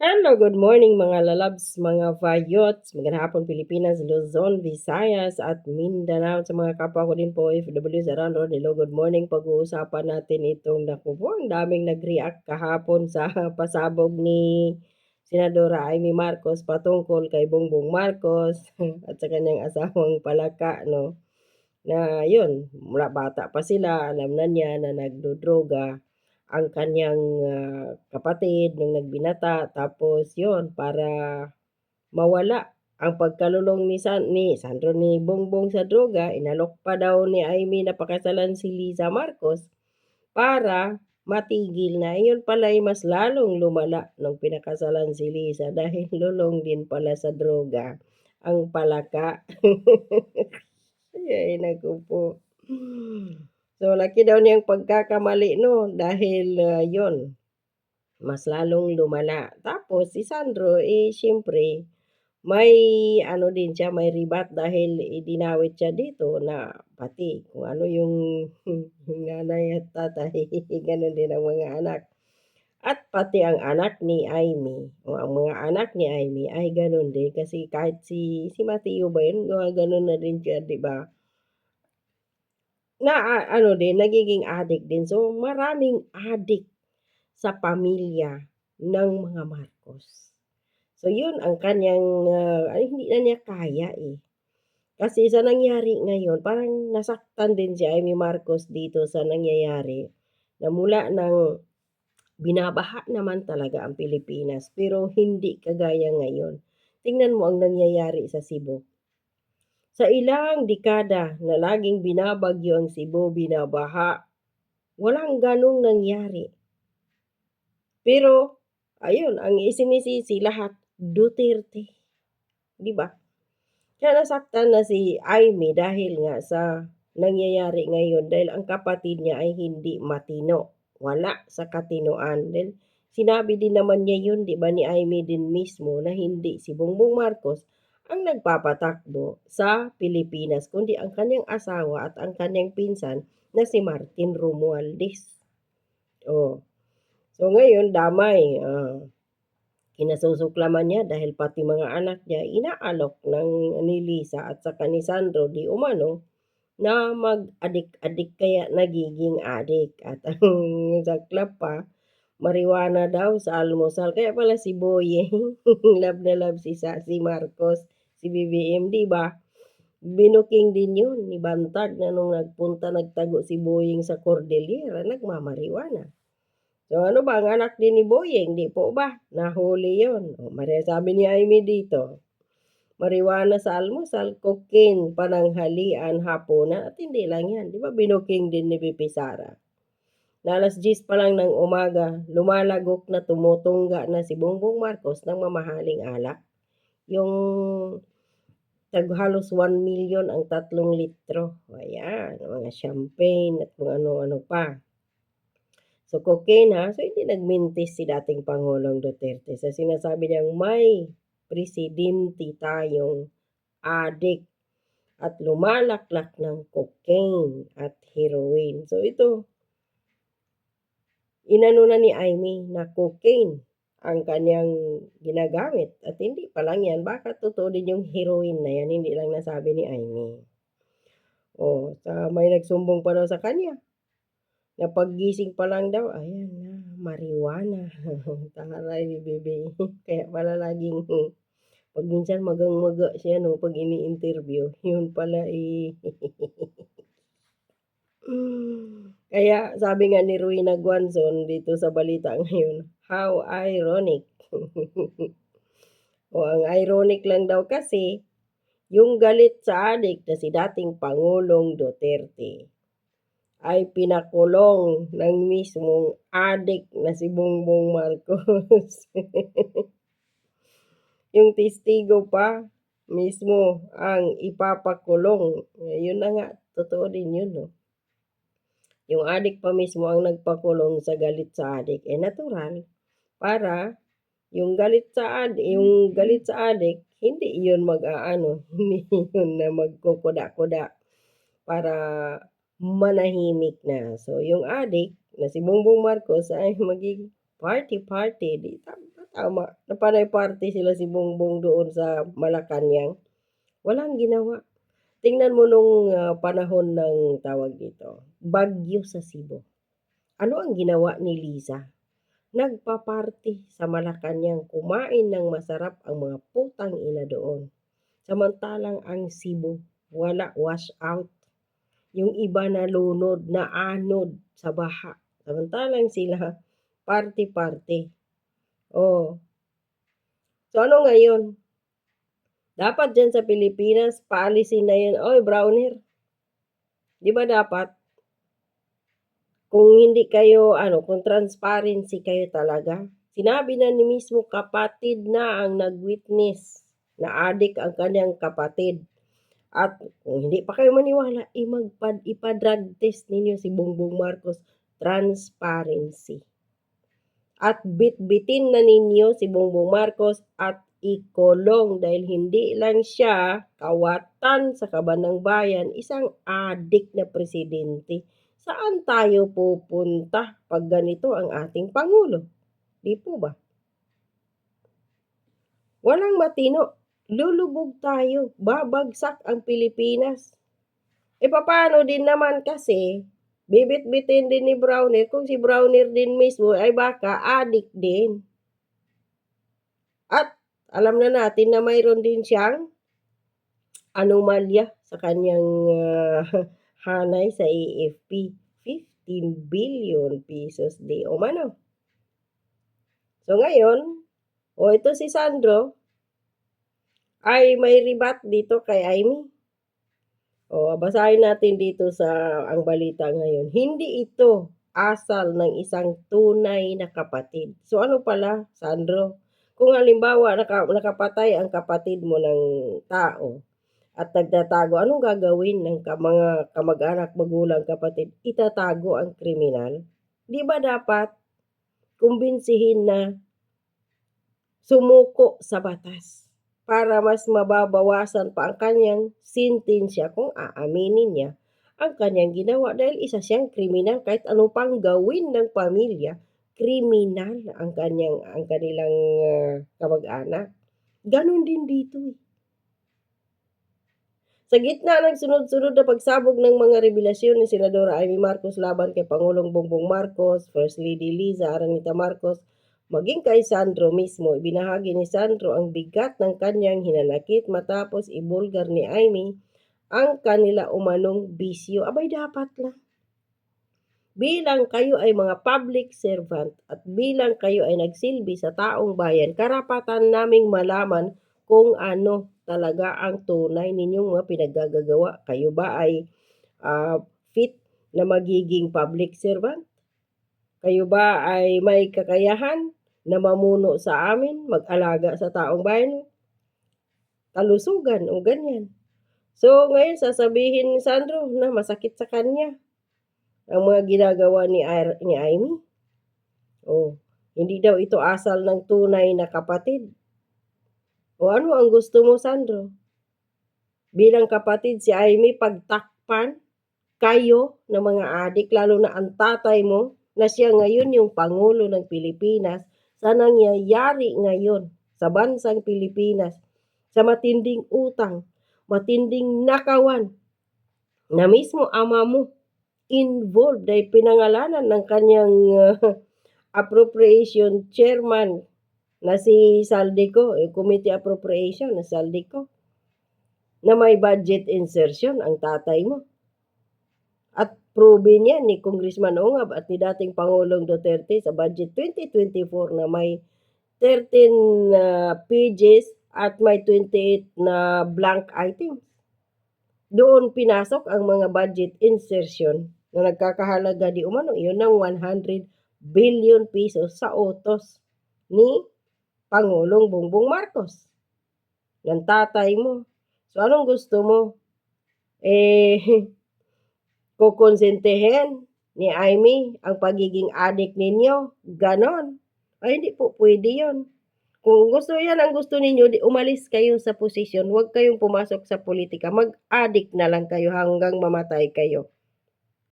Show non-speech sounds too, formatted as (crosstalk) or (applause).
Hello, good morning mga lalabs, mga vayots, magandang hapon Pilipinas, Luzon, Visayas at Mindanao sa mga kapwa ko din po around the world. Hello, good morning. Pag-uusapan natin itong naku po, ang daming nag-react kahapon sa (laughs) pasabog ni Senadora Amy Marcos patungkol kay Bongbong Marcos (laughs) at sa kanyang asawang palaka, no? Na yun, mula bata pa sila, alam na niya na nagdodroga ang kanyang uh, kapatid nung nagbinata. Tapos yon para mawala ang pagkalulong ni, San, ni Sandro ni Bongbong sa droga inalok pa daw ni Amy na pakasalan si Liza Marcos para matigil na. Yun pala ay mas lalong lumala nung pinakasalan si Liza (laughs) dahil lulong din pala sa droga ang palaka. (laughs) Ay naku po So, laki daw niyang pagkakamali, no? Dahil uh, yon mas lalong lumala. Tapos, si Sandro, eh, siyempre, may ano din siya, may ribat dahil idinawit siya dito na pati kung ano yung, yung (laughs) nanay at tatay, (laughs) ganun din ang mga anak. At pati ang anak ni Amy, o ang mga anak ni Amy ay ganun din kasi kahit si si Mateo ba yun, ganun na din siya, 'di ba? Na ano din, nagiging addict din. So, maraming addict sa pamilya ng mga Marcos. So, yun ang kanyang, uh, ay, hindi na niya kaya eh. Kasi sa nangyari ngayon, parang nasaktan din si Amy Marcos dito sa nangyayari na mula ng binabaha naman talaga ang Pilipinas pero hindi kagaya ngayon. Tingnan mo ang nangyayari sa Cebu. Sa ilang dekada na laging binabagyo ang Cebu, binabaha, walang ganong nangyari. Pero, ayun, ang isinisisi lahat, Duterte. Di ba? Kaya nasaktan na si Aimee dahil nga sa nangyayari ngayon dahil ang kapatid niya ay hindi matino. Wala sa katinoan. Dahil sinabi din naman niya yun, di ba, ni Aimee din mismo na hindi si Bongbong Marcos ang nagpapatakbo sa Pilipinas, kundi ang kanyang asawa at ang kanyang pinsan na si Martin Romualdez. Oh. So ngayon, damay. Uh, kinasusuklaman niya dahil pati mga anak niya inaalok ng ni Lisa at sa ni Sandro di umano na mag-adik-adik kaya nagiging adik. At ang (laughs) saklap pa, mariwana daw sa almusal. Kaya pala si Boyeng, (laughs) love na love si, si Marcos si BBM, di ba? Binuking din yun ni Bantag na nung nagpunta, nagtago si Boying sa Cordillera, nagmamariwana. So ano ba, ang anak din ni Boying, di po ba? Nahuli yun. O, Maria, sabi ni Amy dito, mariwana sa almusal, cocaine, pananghalian, hapunan, at hindi lang yan. Di ba binuking din ni Pipi Sara? Na alas 10 pa lang ng umaga, lumalagok na tumutungga na si Bongbong Marcos ng mamahaling alak. Yung taghalos 1 million ang tatlong litro. Ayan, mga champagne at kung ano-ano pa. So, cocaine ha. So, hindi nagmintis si dating Pangulong Duterte. Sa so, sinasabi niyang may presidente tayong adik at lumalaklak ng cocaine at heroin. So, ito, inano na ni Amy na cocaine ang kanyang ginagamit. At hindi pa lang yan, baka totoo din yung heroin na yan, hindi lang nasabi ni Amy. O, sa may nagsumbong pa daw sa kanya. Na paggising pa lang daw, ayan na, marijuana. (laughs) Taray ni bebe. (laughs) Kaya pala laging, pag minsan magang-maga siya, no, pag ini-interview, yun pala eh. (laughs) Kaya sabi nga ni Ruina Guanzon dito sa balita ngayon, how ironic. (laughs) o ang ironic lang daw kasi, yung galit sa adik na si dating Pangulong Duterte ay pinakulong ng mismong adik na si Bongbong Marcos. (laughs) yung testigo pa mismo ang ipapakulong. Yun na nga, totoo din yun, no? yung adik pa mismo ang nagpakulong sa galit sa adik, eh natural para yung galit sa adik, yung galit sa adik, hindi yun mag-aano, (laughs) hindi yun na magkukuda-kuda para manahimik na. So, yung adik na si Bongbong Marcos ay maging party-party. Di, tama na panay party sila si Bongbong doon sa Malacanang. Walang ginawa. Tingnan mo nung ah, panahon ng tawag dito, bagyo sa Cebu. Ano ang ginawa ni Liza? Nagpa-party sa Malacanang, kumain ng masarap ang mga putang ina doon. Samantalang ang Cebu, wala wash out. Yung iba nalunod, naanod sa baha. Samantalang sila, party-party. Oh. So ano ngayon? Dapat dyan sa Pilipinas, paalisin na yun. Oy, browner. Di ba dapat? Kung hindi kayo, ano, kung transparency kayo talaga. Sinabi na ni mismo kapatid na ang nag-witness na adik ang kanyang kapatid. At kung hindi pa kayo maniwala, imagpad, ipa-drug test ninyo si Bongbong Marcos. Transparency. At bit-bitin na ninyo si Bongbong Marcos at ikulong dahil hindi lang siya kawatan sa kabanang bayan, isang adik na presidente. Saan tayo pupunta pag ganito ang ating Pangulo? Di po ba? Walang matino. Lulubog tayo. Babagsak ang Pilipinas. E paano din naman kasi, bibit-bitin din ni Browner kung si Browner din mismo ay baka adik din. At alam na natin na mayroon din siyang anomalya sa kanyang ah, (laughs) hanay sa AFP. 15 billion pesos di o. So ngayon, o ito si Sandro, ay may ribat dito kay Amy. O, basahin natin dito sa ang balita ngayon. Hindi ito asal ng isang tunay na kapatid. So ano pala, Sandro? Kung halimbawa naka, nakapatay ang kapatid mo ng tao at nagtatago, anong gagawin ng mga kamag-anak, magulang, kapatid? Itatago ang kriminal. Di ba dapat kumbinsihin na sumuko sa batas para mas mababawasan pa ang kanyang sintensya kung aaminin niya ang kanyang ginawa dahil isa siyang kriminal kahit ano pang gawin ng pamilya kriminal ang kanyang ang kanilang ah, kamag-anak ganun din dito eh. Sa gitna ng sunod-sunod na pagsabog ng mga revelasyon ni Senadora Amy Marcos laban kay Pangulong Bongbong Marcos, First Lady Liza Aranita Marcos, maging kay Sandro mismo, ibinahagi ni Sandro ang bigat ng kanyang hinanakit matapos ibulgar ni Amy ang kanila umanong bisyo. Abay, dapat lang. Bilang kayo ay mga public servant at bilang kayo ay nagsilbi sa taong bayan, karapatan naming malaman kung ano talaga ang tunay ninyong mga pinaggagawa. Kayo ba ay ah, fit na magiging public servant? Kayo ba ay may kakayahan na mamuno sa amin, mag-alaga sa taong bayan? Kalusugan o ganyan. So, ngayon sasabihin ni Sandro na masakit sa kanya ang mga ginagawa ni, Ar- ni Amy. Oh, hindi daw ito asal ng tunay na kapatid. O ano ang gusto mo, Sandro? Bilang kapatid si Amy, pagtakpan kayo ng mga adik, lalo na ang tatay mo, na siya ngayon yung Pangulo ng Pilipinas, sa nangyayari ngayon sa bansang Pilipinas, sa matinding utang, matinding nakawan, na mismo ama mo involved ay pinangalanan ng kanyang uh, (laughs) appropriation chairman na si Saldico, yung committee appropriation na Saldico, na may budget insertion ang tatay mo. At proven yan ni Congressman Ongab at ni dating Pangulong Duterte sa budget 2024 na may 13 uh, pages at may 28 na blank items. Doon pinasok ang mga budget insertion na nagkakahalaga di umano yun ng 100 billion pesos sa utos ni Pangulong Bongbong Marcos ng tatay mo. So anong gusto mo? Eh, (laughs) kukonsentehin ni Amy ang pagiging adik ninyo. Ganon. Ay, hindi po pwede yon. Kung gusto yan ang gusto ninyo, di umalis kayo sa posisyon. Huwag kayong pumasok sa politika. Mag-addict na lang kayo hanggang mamatay kayo.